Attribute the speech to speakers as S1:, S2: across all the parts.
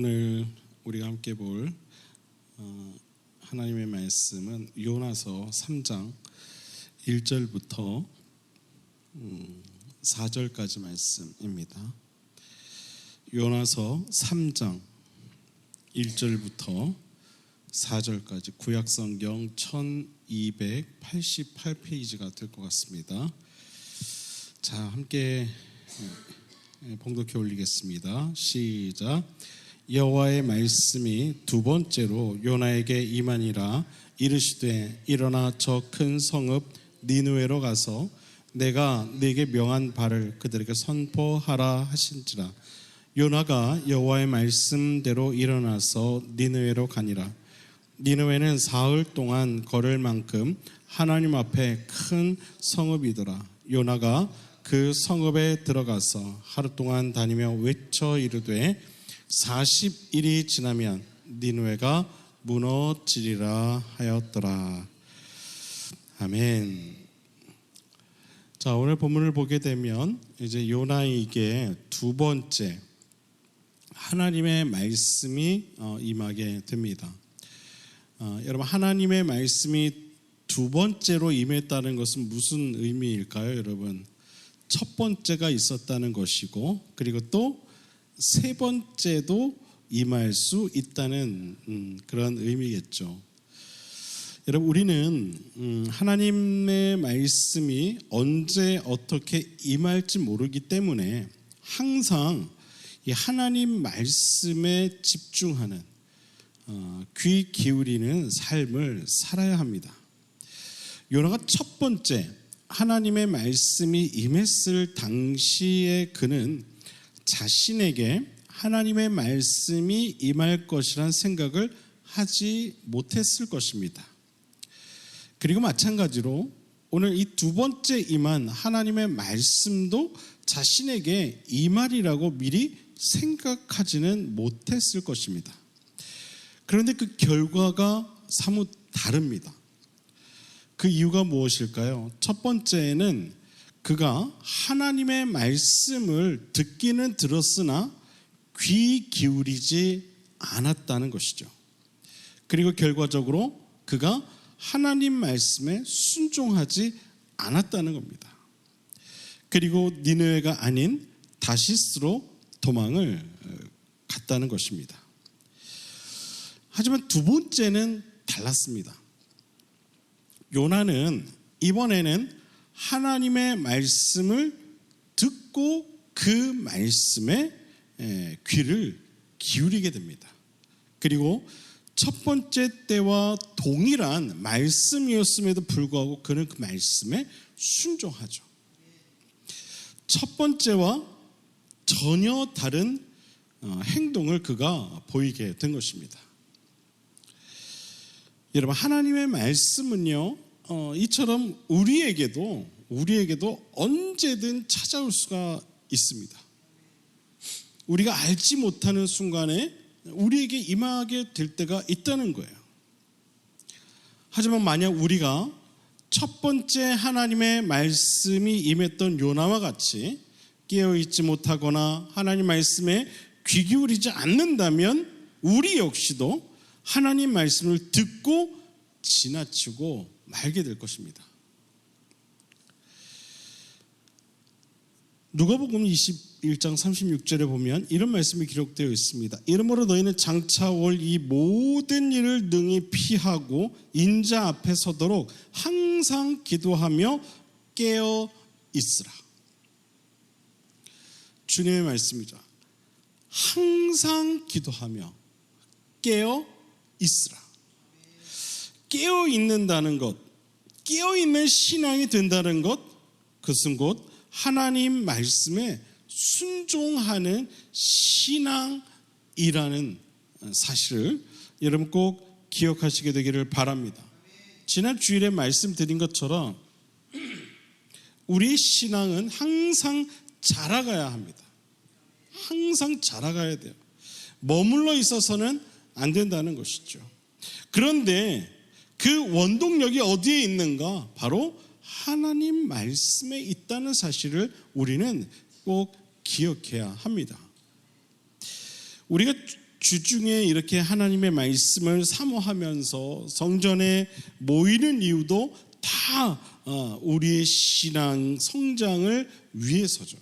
S1: 오늘 우리가 함께 볼 어, 하나님의 말씀은 요나서 3장 1절부터 4절까지 말씀입니다. 요나서 3장 1절부터 4절까지 구약성경 1288페이지가 될 것 같습니다. 자, 함께 예, 봉독해 올리겠습니다. 시작. 여호와의 말씀이 두 번째로 요나에게 임하니라. 이르시되 일어나 저 큰 성읍 니누에로 가서 내가 네게 명한 바를 그들에게 선포하라 하신지라. 요나가 여호와의 말씀대로 일어나서 니누에로 가니라. 니누에는 사흘 동안 걸을 만큼 하나님 앞에 큰 성읍이더라. 요나가 그 성읍에 들어가서 하루 동안 다니며 외쳐 이르되 40일이 지나면 니누에가 무너지리라 하였더라. 아멘. 자, 오늘 본문을 보게 되면 이제 요나에게 두 번째 하나님의 말씀이 어, 임하게 됩니다. 어, 여러분 하나님의 말씀이 두 번째로 임했다는 것은 무슨 의미일까요, 여러분? 첫 번째가 있었다는 것이고 그리고 또 세 번째도 임할 수 있다는 음, 그런 의미겠죠. 여러분 우리는 음, 하나님의 말씀이 언제 어떻게 임할지 모르기 때문에 항상 이 하나님 말씀에 집중하는 어, 귀 기울이는 삶을 살아야 합니다. 요나가 첫 번째 하나님의 말씀이 임했을 당시에 그는 자신에게 하나님의 말씀이 임할 것이란 생각을 하지 못했을 것입니다. 그리고 마찬가지로 오늘 이 두 번째 임한 하나님의 말씀도 자신에게 임하리라고 미리 생각하지는 못했을 것입니다. 그런데 그 결과가 사뭇 다릅니다. 그 이유가 무엇일까요? 첫 번째는 그가 하나님의 말씀을 듣기는 들었으나 귀 기울이지 않았다는 것이죠. 그리고 결과적으로 그가 하나님 말씀에 순종하지 않았다는 겁니다. 그리고 니느웨가 아닌 다시스로 도망을 갔다는 것입니다. 하지만 두 번째는 달랐습니다. 요나는 이번에는 하나님의 말씀을 듣고 그 말씀에 귀를 기울이게 됩니다. 그리고 첫 번째 때와 동일한 말씀이었음에도 불구하고 그는 그 말씀에 순종하죠. 첫 번째와 전혀 다른 어, 행동을 그가 보이게 된 것입니다. 여러분 하나님의 말씀은요 어, 이처럼 우리에게도 우리에게도 언제든 찾아올 수가 있습니다. 우리가 알지 못하는 순간에 우리에게 임하게 될 때가 있다는 거예요. 하지만 만약 우리가 첫 번째 하나님의 말씀이 임했던 요나와 같이 깨어 있지 못하거나 하나님 말씀에 귀 기울이지 않는다면 우리 역시도 하나님 말씀을 듣고 지나치고 말게 될 것입니다. 누가복음 21장 36절에 보면 이런 말씀이 기록되어 있습니다. 이러므로 너희는 장차 올 이 모든 일을 능히 피하고 인자 앞에 서도록 항상 기도하며 깨어 있으라. 주님의 말씀이죠. 항상 기도하며 깨어 있으라. 깨어 있는다는 것, 깨어 있는 신앙이 된다는 것, 그것은 곧 하나님 말씀에 순종하는 신앙이라는 사실을 여러분 꼭 기억하시게 되기를 바랍니다. 지난 주일에 말씀드린 것처럼 우리 신앙은 항상 자라가야 합니다. 항상 자라가야 돼요. 머물러 있어서는 안 된다는 것이죠. 그런데 그 원동력이 어디에 있는가? 바로 하나님 말씀에 있다는 사실을 우리는 꼭 기억해야 합니다. 우리가 주중에 이렇게 하나님의 말씀을 사모하면서 성전에 모이는 이유도 다 어, 우리의 신앙 성장을 위해서죠.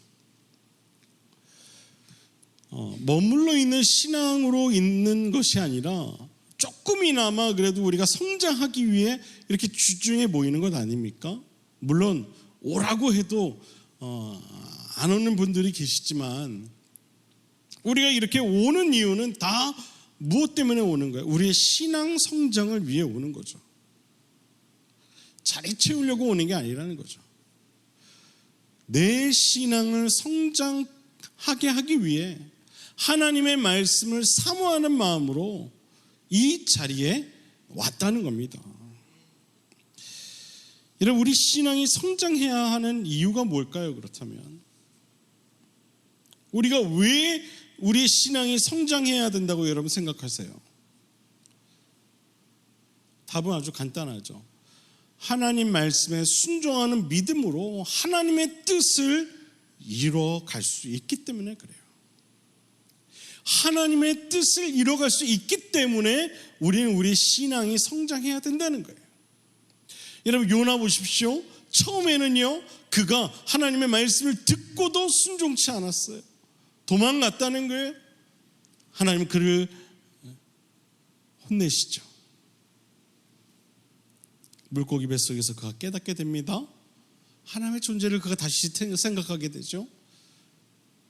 S1: 어, 머물러 있는 신앙으로 있는 것이 아니라 조금이나마 그래도 우리가 성장하기 위해 이렇게 주중에 모이는 것 아닙니까? 물론 오라고 해도 어, 안 오는 분들이 계시지만 우리가 이렇게 오는 이유는 다 무엇 때문에 오는 거예요? 우리의 신앙 성장을 위해 오는 거죠. 자리 채우려고 오는 게 아니라는 거죠. 내 신앙을 성장하게 하기 위해 하나님의 말씀을 사모하는 마음으로 이 자리에 왔다는 겁니다. 여러분 우리 신앙이 성장해야 하는 이유가 뭘까요? 그렇다면 우리가 왜 우리 신앙이 성장해야 된다고 여러분 생각하세요? 답은 아주 간단하죠. 하나님 말씀에 순종하는 믿음으로 하나님의 뜻을 이뤄 갈 수 있기 때문에 그래요. 하나님의 뜻을 이뤄갈 수 있기 때문에 우리는 우리 신앙이 성장해야 된다는 거예요. 여러분 요나 보십시오. 처음에는요 그가 하나님의 말씀을 듣고도 순종치 않았어요. 도망갔다는 거예요. 하나님 그를 혼내시죠. 물고기 뱃속에서 그가 깨닫게 됩니다. 하나님의 존재를 그가 다시 생각하게 되죠.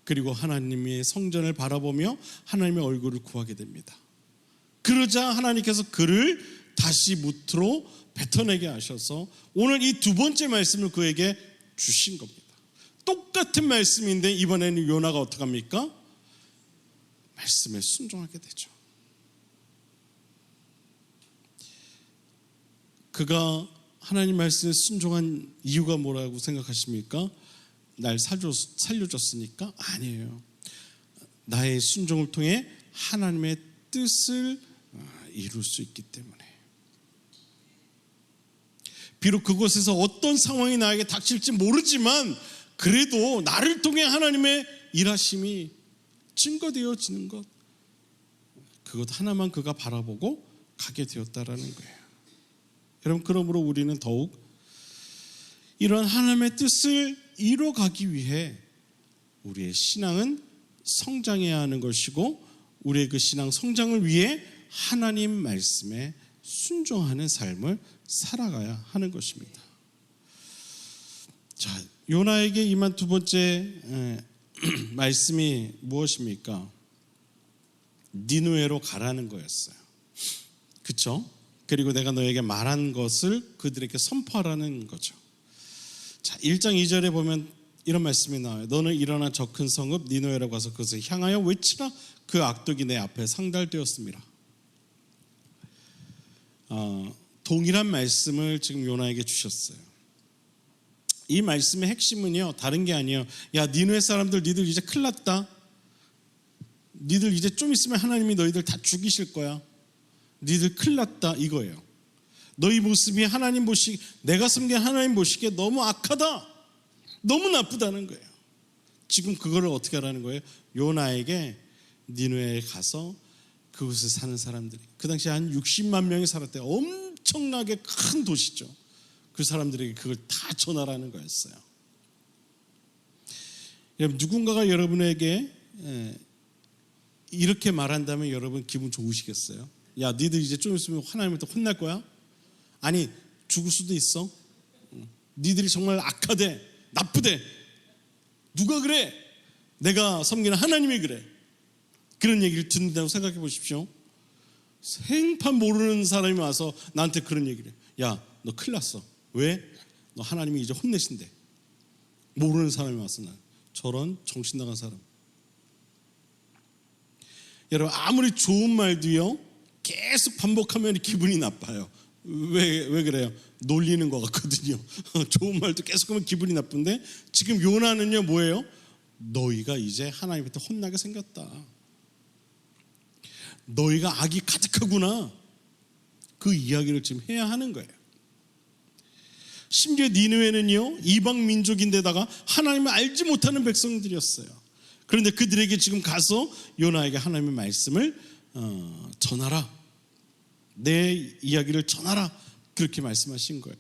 S1: 그리고 하나님의 성전을 바라보며 하나님의 얼굴을 구하게 됩니다. 그러자 하나님께서 그를 다시 무트로 뱉어내게 하셔서 오늘 이 두 번째 말씀을 그에게 주신 겁니다. 똑같은 말씀인데 이번에는 요나가 어떻게 합니까? 말씀에 순종하게 되죠. 그가 하나님 말씀에 순종한 이유가 뭐라고 생각하십니까? 날 살려, 살려줬으니까? 아니에요. 나의 순종을 통해 하나님의 뜻을 아, 이룰 수 있기 때문에. 비록 그곳에서 어떤 상황이 나에게 닥칠지 모르지만 그래도 나를 통해 하나님의 일하심이 증거되어지는 것. 그것 하나만 그가 바라보고 가게 되었다라는 거예요. 여러분 그러므로 우리는 더욱 이런 하나님의 뜻을 이뤄가기 위해 우리의 신앙은 성장해야 하는 것이고 우리의 그 신앙 성장을 위해 하나님 말씀에 순종하는 삶을 살아가야 하는 것입니다. 자, 요나에게 임한 두 번째 에, 말씀이 무엇입니까? 니누에로 가라는 거였어요. 그렇죠? 그리고 내가 너에게 말한 것을 그들에게 선포하라는 거죠. 자, 1장 2절에 보면 이런 말씀이 나와요. 너는 일어나 저 큰 성읍 니누에로 가서 그것을 향하여 외치라. 그 악독이 내 앞에 상달되었습니다. 어, 동일한 말씀을 지금 요나에게 주셨어요. 이 말씀의 핵심은요 다른 게 아니에요. 야 니누의 사람들 니들 이제 큰일 났다. 니들 이제 좀 있으면 하나님이 너희들 다 죽이실 거야. 니들 큰일 났다 이거예요. 너희 모습이 하나님 보시 내가 섬긴 하나님 보시기에 너무 악하다. 너무 나쁘다는 거예요. 지금 그거를 어떻게 하라는 거예요? 요나에게 니누에 가서 그곳에 사는 사람들이 그 당시에 한 60만 명이 살았대요. 엄청나게 큰 도시죠. 그 사람들에게 그걸 다 전하라는 거였어요. 여러분 누군가가 여러분에게 예, 이렇게 말한다면 여러분 기분 좋으시겠어요? 야, 니들 이제 좀 있으면 하나님한테 혼날 거야? 아니, 죽을 수도 있어. 니들이 정말 악하대, 나쁘대. 누가 그래? 내가 섬기는 하나님이 그래. 그런 얘기를 듣는다고 생각해 보십시오. 생판 모르는 사람이 와서 나한테 그런 얘기를 해. 야, 너 큰일 났어. 왜? 너 하나님이 이제 혼내신대. 모르는 사람이 왔어, 난. 저런 정신 나간 사람. 여러분, 아무리 좋은 말도요, 계속 반복하면 기분이 나빠요. 왜, 왜 그래요? 놀리는 것 같거든요. 좋은 말도 계속 하면 기분이 나쁜데 지금 요나는요 뭐예요? 너희가 이제 하나님한테 혼나게 생겼다. 너희가 악이 가득하구나. 그 이야기를 지금 해야 하는 거예요. 심지어 니누에는요 이방 민족인데다가 하나님을 알지 못하는 백성들이었어요. 그런데 그들에게 지금 가서 요나에게 하나님의 말씀을 어, 전하라. 내 이야기를 전하라. 그렇게 말씀하신 거예요.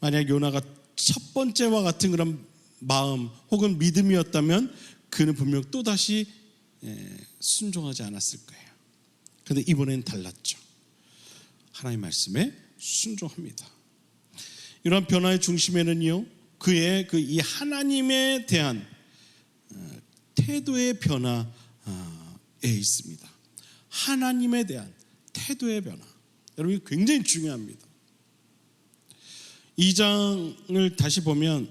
S1: 만약 요나가 첫 번째와 같은 그런 마음 혹은 믿음이었다면 그는 분명 또 다시 예, 순종하지 않았을 거예요. 그런데 이번엔 달랐죠. 하나님 말씀에 순종합니다. 이런 변화의 중심에는요, 그의 그 이 하나님에 대한 어, 태도의 변화에 있습니다. 하나님에 대한 태도의 변화. 여러분, 이거 굉장히 중요합니다. 이 장을 다시 보면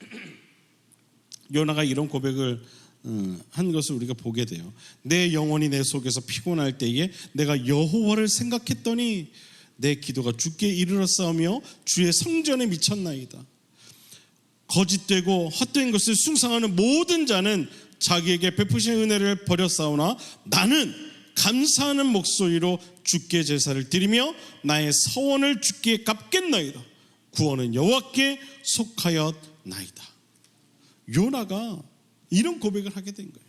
S1: 요나가 이런 고백을 어, 한 것을 우리가 보게 돼요. 내 영혼이 내 속에서 피곤할 때에 내가 여호와를 생각했더니 내 기도가 주께 이르렀사오며 주의 성전에 미쳤나이다. 거짓되고 헛된 것을 숭상하는 모든 자는 자기에게 베푸신 은혜를 버렸사오나 나는 감사하는 목소리로 주께 제사를 드리며 나의 서원을 주께 갚겠나이다. 구원은 여호와께 속하였나이다. 요나가 이런 고백을 하게 된 거예요.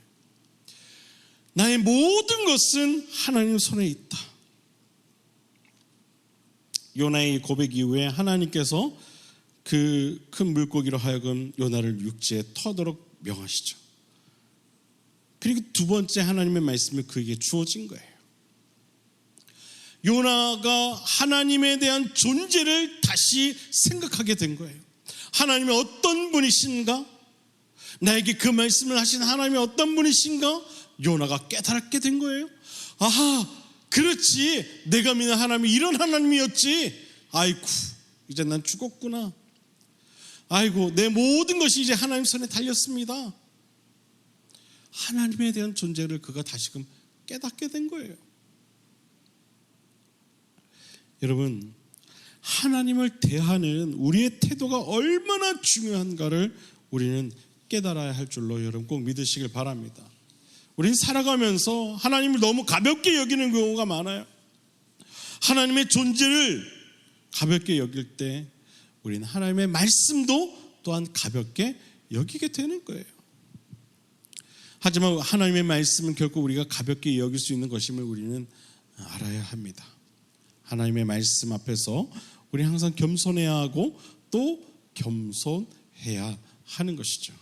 S1: 나의 모든 것은 하나님 손에 있다. 요나의 고백 이후에 하나님께서 그 큰 물고기로 하여금 요나를 육지에 터도록 명하시죠. 그리고 두 번째 하나님의 말씀이 그에게 주어진 거예요. 요나가 하나님에 대한 존재를 다시 생각하게 된 거예요. 하나님이 어떤 분이신가? 나에게 그 말씀을 하신 하나님이 어떤 분이신가? 요나가 깨달았게 된 거예요. 아하, 그렇지. 내가 믿는 하나님이 이런 하나님이었지. 아이쿠, 이제 난 죽었구나. 아이고, 내 모든 것이 이제 하나님 손에 달렸습니다. 하나님에 대한 존재를 그가 다시금 깨닫게 된 거예요. 여러분, 하나님을 대하는 우리의 태도가 얼마나 중요한가를 우리는 깨달아야 할 줄로 여러분 꼭 믿으시길 바랍니다. 우리는 살아가면서 하나님을 너무 가볍게 여기는 경우가 많아요. 하나님의 존재를 가볍게 여길 때 우리는 하나님의 말씀도 또한 가볍게 여기게 되는 거예요. 하지만 하나님의 말씀은 결코 우리가 가볍게 여길 수 있는 것임을 우리는 알아야 합니다. 하나님의 말씀 앞에서 우리 항상 겸손해야 하고 또 겸손해야 하는 것이죠.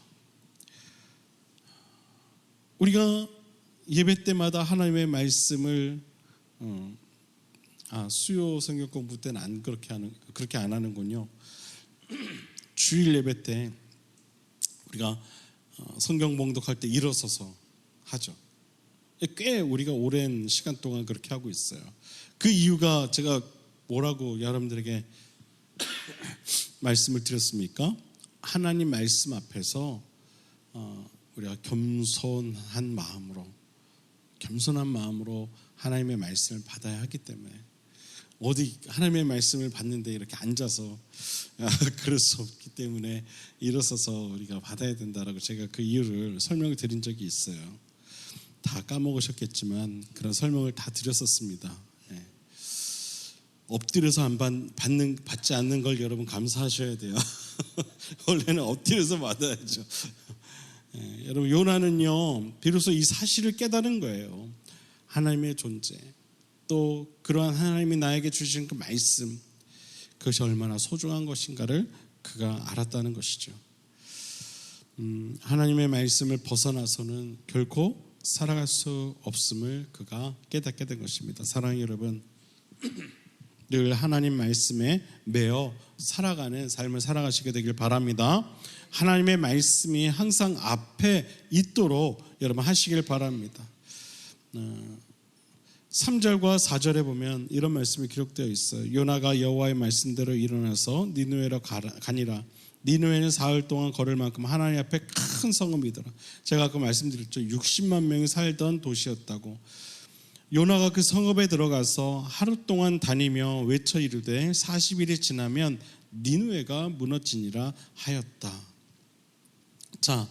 S1: 우리가 예배 때마다 하나님의 말씀을 어, 아, 수요 성경 공부 때는 안 그렇게 하는 그렇게 안 하는군요. 주일 예배 때 우리가 어, 성경 봉독할 때 일어서서 하죠. 꽤 우리가 오랜 시간 동안 그렇게 하고 있어요. 그 이유가 제가 뭐라고 여러분들에게 말씀을 드렸습니까? 하나님 말씀 앞에서 어, 우리가 겸손한 마음으로 겸손한 마음으로 하나님의 말씀을 받아야 하기 때문에 어디 하나님의 말씀을 받는데 이렇게 앉아서 아, 그럴 수 없기 때문에 일어서서 우리가 받아야 된다라고 제가 그 이유를 설명을 드린 적이 있어요. 다 까먹으셨겠지만 그런 설명을 다 드렸었습니다. 예. 엎드려서 안 받, 받는 받지 않는 걸 여러분 감사하셔야 돼요. 원래는 엎드려서 받아야죠. 예, 여러분 요나는요 비로소 이 사실을 깨달은 거예요. 하나님의 존재 또 그러한 하나님이 나에게 주신 그 말씀 그것이 얼마나 소중한 것인가를 그가 알았다는 것이죠. 음, 하나님의 말씀을 벗어나서는 결코 살아갈 수 없음을 그가 깨닫게 된 것입니다. 사랑하는 여러분, 늘 하나님 말씀에 매어 살아가는 삶을 살아가시게 되길 바랍니다. 하나님의 말씀이 항상 앞에 있도록 여러분 하시길 바랍니다. 3절과 4절에 보면 이런 말씀이 기록되어 있어요. 요나가 여호와의 말씀대로 일어나서 니누에로 가니라. 니누에는 사흘 동안 걸을 만큼 하나님 앞에 큰 성읍이더라. 제가 아까 말씀드렸죠. 60만 명이 살던 도시였다고. 요나가 그 성읍에 들어가서 하루 동안 다니며 외쳐 이르되 40일이 지나면 니누에가 무너지니라 하였다. 자,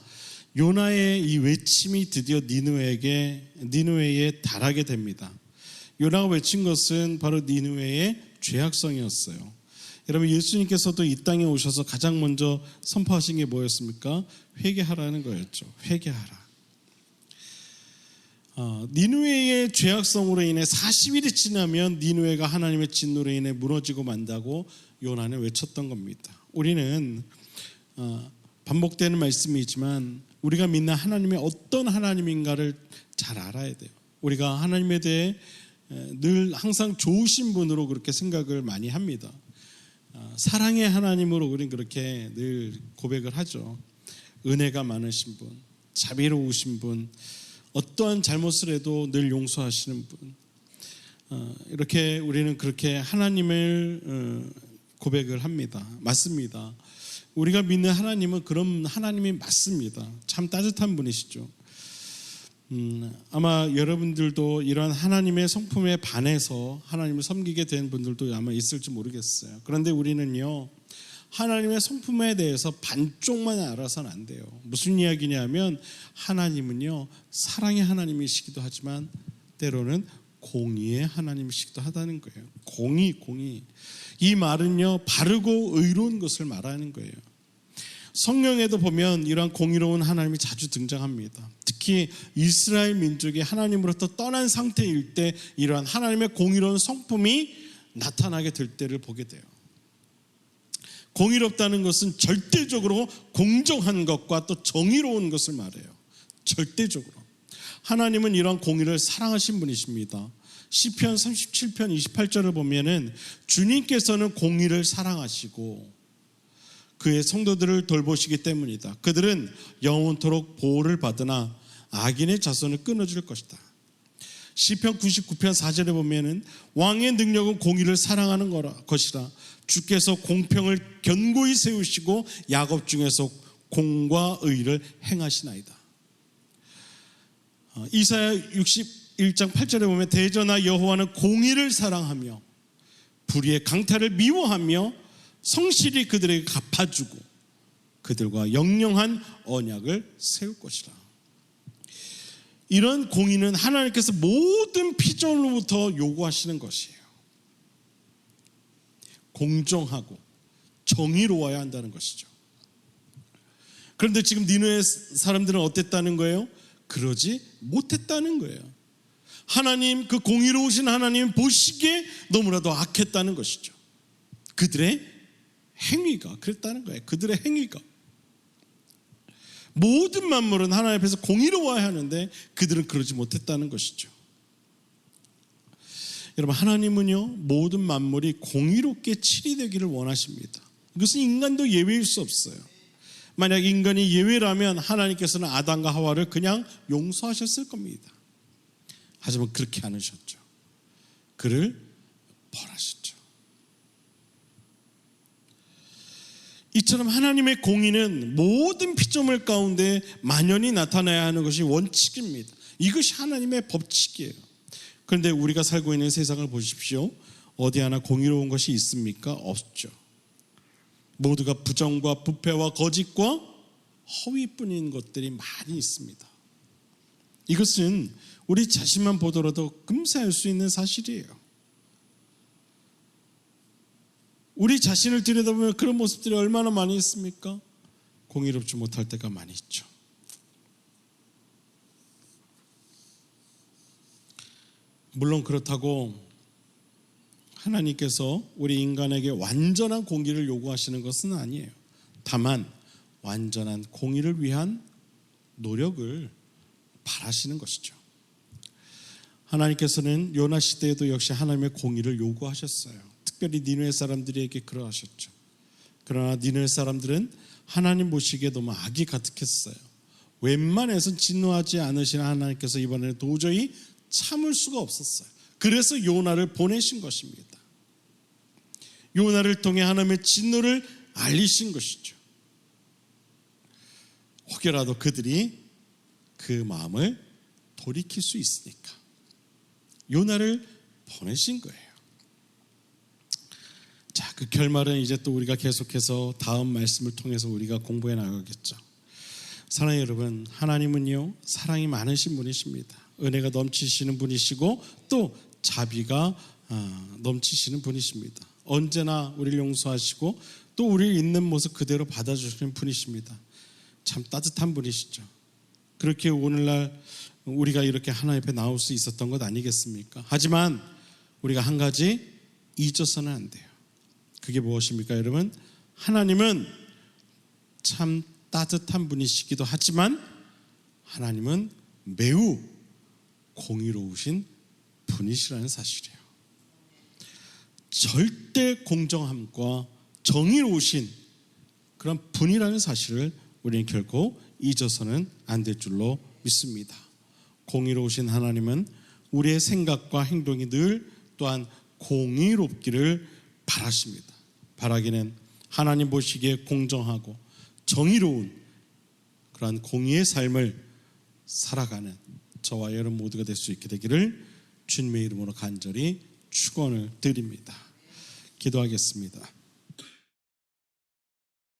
S1: 요나의 이 외침이 드디어 니누에게 니누에에 달하게 됩니다. 요나가 외친 것은 바로 니누에의 죄악성이었어요. 여러분 예수님께서도 이 땅에 오셔서 가장 먼저 선포하신 게 뭐였습니까? 회개하라는 거였죠. 회개하라. 어, 니누웨의 죄악성으로 인해 40일이 지나면 니누웨가 하나님의 진노로 인해 무너지고 만다고 요나는 외쳤던 겁니다. 우리는 어, 반복되는 말씀이지만 우리가 믿는 하나님의 어떤 하나님인가를 잘 알아야 돼요. 우리가 하나님에 대해 에, 늘 항상 좋으신 분으로 그렇게 생각을 많이 합니다. 어, 사랑의 하나님으로 우리는 그렇게 늘 고백을 하죠. 은혜가 많으신 분, 자비로우신 분, 어떠한 잘못을 해도 늘 용서하시는 분. 어, 이렇게 우리는 그렇게 하나님을 어, 고백을 합니다. 맞습니다. 우리가 믿는 하나님은 그런 하나님이 맞습니다. 참 따뜻한 분이시죠. 음, 아마 여러분들도 이런 하나님의 성품에 반해서 하나님을 섬기게 된 분들도 아마 있을지 모르겠어요. 그런데 우리는요, 하나님의 성품에 대해서 반쪽만 알아서는 안 돼요. 무슨 이야기냐면, 하나님은요, 사랑의 하나님이시기도 하지만, 때로는 공의의 하나님이시기도 하다는 거예요. 공의, 공의. 이 말은요, 바르고 의로운 것을 말하는 거예요. 성경에도 보면 이러한 공의로운 하나님이 자주 등장합니다. 특히 이스라엘 민족이 하나님으로부터 떠난 상태일 때 이러한 하나님의 공의로운 성품이 나타나게 될 때를 보게 돼요. 공의롭다는 것은 절대적으로 공정한 것과 또 정의로운 것을 말해요. 절대적으로. 하나님은 이러한 공의를 사랑하신 분이십니다. 시편 37편 28절을 보면은 주님께서는 공의를 사랑하시고 그의 성도들을 돌보시기 때문이다. 그들은 영원토록 보호를 받으나 악인의 자손을 끊어줄 것이다. 시편 99편 4절에 보면은 왕의 능력은 공의를 사랑하는 거라 것이라 주께서 공평을 견고히 세우시고 야곱 중에서 공과 의를 행하시나이다. 어, 이사야 61장 8절에 보면 대전하 여호와는 공의를 사랑하며 불의의 강탈을 미워하며 성실히 그들에게 갚아주고 그들과 영영한 언약을 세울 것이라. 이런 공의는 하나님께서 모든 피조물로부터 요구하시는 것이에요. 공정하고 정의로워야 한다는 것이죠. 그런데 지금 니누의 사람들은 어땠다는 거예요? 그러지 못했다는 거예요. 하나님 그 공의로우신 하나님 보시기에 너무나도 악했다는 것이죠. 그들의 행위가 그랬다는 거예요. 그들의 행위가 모든 만물은 하나님 앞에서 공의로워야 하는데 그들은 그러지 못했다는 것이죠. 여러분 하나님은요 모든 만물이 공의롭게 치리되기를 원하십니다. 이것은 인간도 예외일 수 없어요. 만약 인간이 예외라면 하나님께서는 아담과 하와를 그냥 용서하셨을 겁니다. 하지만 그렇게 않으셨죠. 그를 벌하셨죠. 이처럼 하나님의 공의는 모든 피조물 가운데 만연히 나타나야 하는 것이 원칙입니다. 이것이 하나님의 법칙이에요. 그런데 우리가 살고 있는 세상을 보십시오. 어디 하나 공의로운 것이 있습니까? 없죠. 모두가 부정과 부패와 거짓과 허위뿐인 것들이 많이 있습니다. 이것은 우리 자신만 보더라도 금세 알 수 있는 사실이에요. 우리 자신을 들여다보면 그런 모습들이 얼마나 많이 있습니까? 공의롭지 못할 때가 많이 있죠. 물론 그렇다고 하나님께서 우리 인간에게 완전한 공의를 요구하시는 것은 아니에요. 다만 완전한 공의를 위한 노력을 바라시는 것이죠. 하나님께서는 요나 시대에도 역시 하나님의 공의를 요구하셨어요. 특별히 니누의 사람들에게 그러하셨죠. 그러나 니누의 사람들은 하나님 보시기에 너무 악이 가득했어요. 웬만해선 진노하지 않으시는 하나님께서 이번에는 도저히 참을 수가 없었어요. 그래서 요나를 보내신 것입니다. 요나를 통해 하나님의 진노를 알리신 것이죠. 혹여라도 그들이 그 마음을 돌이킬 수 있으니까 요나를 보내신 거예요. 자, 그 결말은 이제 또 우리가 계속해서 다음 말씀을 통해서 우리가 공부해 나가겠죠. 사랑의 여러분, 하나님은요, 사랑이 많으신 분이십니다. 은혜가 넘치시는 분이시고 또 자비가 아, 넘치시는 분이십니다. 언제나 우리를 용서하시고 또 우리를 있는 모습 그대로 받아주시는 분이십니다. 참 따뜻한 분이시죠. 그렇게 오늘날 우리가 이렇게 하나님 앞에 나올 수 있었던 것 아니겠습니까? 하지만 우리가 한 가지 잊어서는 안 돼요. 그게 무엇입니까, 여러분? 하나님은 참 따뜻한 분이시기도 하지만 하나님은 매우 공의로우신 분이시라는 사실이에요. 절대 공정함과 정의로우신 그런 분이라는 사실을 우리는 결코 잊어서는 안 될 줄로 믿습니다. 공의로우신 하나님은 우리의 생각과 행동이 늘 또한 공의롭기를 바라십니다. 바라기는 하나님 보시기에 공정하고 정의로운 그러한 공의의 삶을 살아가는 저와 여러분 모두가 될 수 있게 되기를 주님의 이름으로 간절히 축원을 드립니다. 기도하겠습니다.